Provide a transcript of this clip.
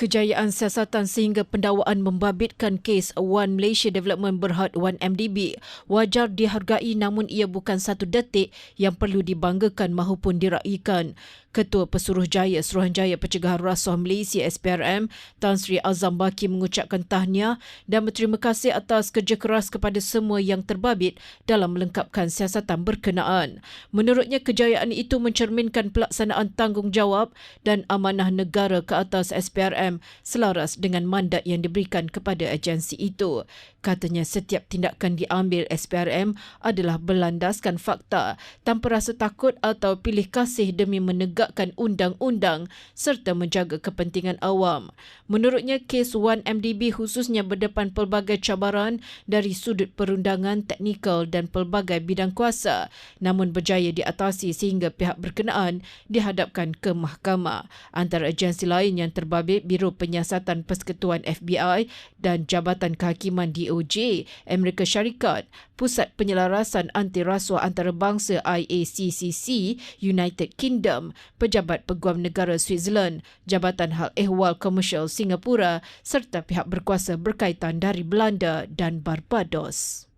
kejayaan siasatan sehingga pendakwaan membabitkan kes One Malaysia Development Berhad 1MDB wajar dihargai namun ia bukan satu detik yang perlu dibanggakan maupun diraihkan. Ketua Pesuruhjaya Suruhanjaya Pencegahan Rasuah Malaysia SPRM Tan Sri Azam Baki mengucapkan tahniah dan berterima kasih atas kerja keras kepada semua yang terbabit dalam melengkapkan siasatan berkenaan. Menurutnya kejayaan itu mencerminkan pelaksanaan tanggungjawab dan amanah negara ke atas SPRM SPRM selaras dengan mandat yang diberikan kepada agensi itu. Katanya setiap tindakan diambil SPRM adalah berlandaskan fakta tanpa rasa takut atau pilih kasih demi menegakkan undang-undang serta menjaga kepentingan awam. Menurutnya, kes 1MDB khususnya berdepan pelbagai cabaran dari sudut perundangan teknikal dan pelbagai bidang kuasa namun berjaya diatasi sehingga pihak berkenaan dihadapkan ke mahkamah. Antara agensi lain yang terbabit Biro Penyiasatan Persekutuan FBI dan Jabatan Kehakiman DOJ Amerika Syarikat, Pusat Penyelarasan Anti Rasuah Antarabangsa IACCC United Kingdom, Pejabat Peguam Negara Switzerland, Jabatan Hal Ehwal Komersial Singapura serta pihak berkuasa berkaitan dari Belanda dan Barbados.